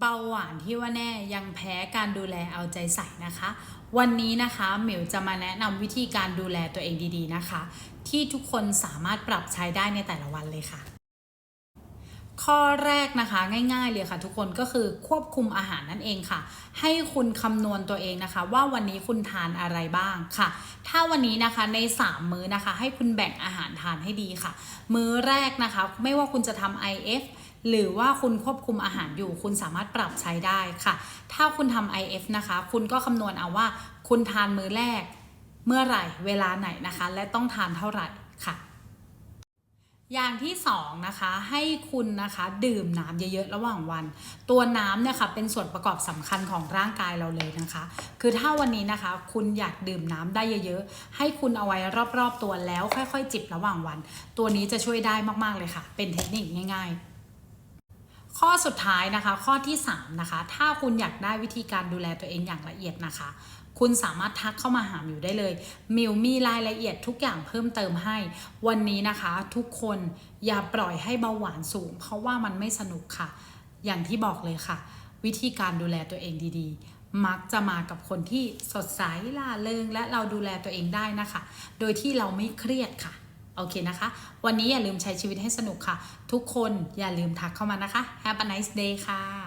เบาหวานที่ว่าแน่ยังแพ้การดูแลเอาใจใส่นะคะ วันนี้นะคะหมิวจะมาแนะนำวิธีการดูแลตัวเองดีๆนะคะ ที่ทุกคนสามารถปรับใช้ได้ในแต่ละวันเลยค่ะ ข้อแรกนะคะง่ายๆเลยค่ะ ทุกคนก็คือควบคุมอาหารนั่นเองค่ะ ให้คุณคำนวณตัวเองนะคะ ว่าวันนี้คุณทานอะไรบ้างค่ะ ถ้าวันนี้นะคะใน 3 มื้อนะคะ ให้คุณแบ่งอาหารทานให้ดีค่ะ มื้อแรกนะคะ ไม่ว่าคุณจะทำ IF หรือว่าคุณควบคุมอาหารอยู่ คุณสามารถปรับใช้ได้ค่ะ ถ้าคุณทำ IF นะคะ คุณก็คำนวณเอาว่า คุณทานมื้อแรก เมื่อไหร่ เวลาไหนนะคะ และต้องทานเท่าไหร่ค่ะอย่างที่สองนะคะให้คุณนะคะดื่มน้ำเยอะๆระหว่างวัน ตัวน้ำเนี่ยค่ะเป็นส่วนประกอบสำคัญของร่างกายเราเลยนะคะ คือถ้าวันนี้นะคะ คุณอยากดื่มน้ำได้เยอะๆ ให้คุณเอาไว้รอบๆตัวแล้วค่อยๆ จิบระหว่างวัน ตัวนี้จะช่วยได้มากๆเลยค่ะ เป็นเทคนิคง่าย ๆ ข้อสุดท้ายนะคะ ข้อที่ 3 นะคะ ถ้าคุณอยากได้วิธีการดูแลตัวเองอย่างละเอียดนะคะ คุณสามารถทักเข้ามาหามิวได้เลย มิวมีรายละเอียดทุกอย่างเพิ่มเติมให้ วันนี้นะคะ ทุกคนอย่าปล่อยให้เบาหวานสูง เพราะว่ามันไม่สนุกค่ะ อย่างที่บอกเลยค่ะ วิธีการดูแลตัวเองดีๆ มักจะมากับคนที่สดใสล่าเริงและเราดูแลตัวเองได้นะคะ โดยที่เราไม่เครียดค่ะ โอเคนะคะ วันนี้อย่าลืมใช้ชีวิตให้สนุกค่ะ ทุกคนอย่าลืมทักเข้ามานะคะ Have a nice day ค่ะ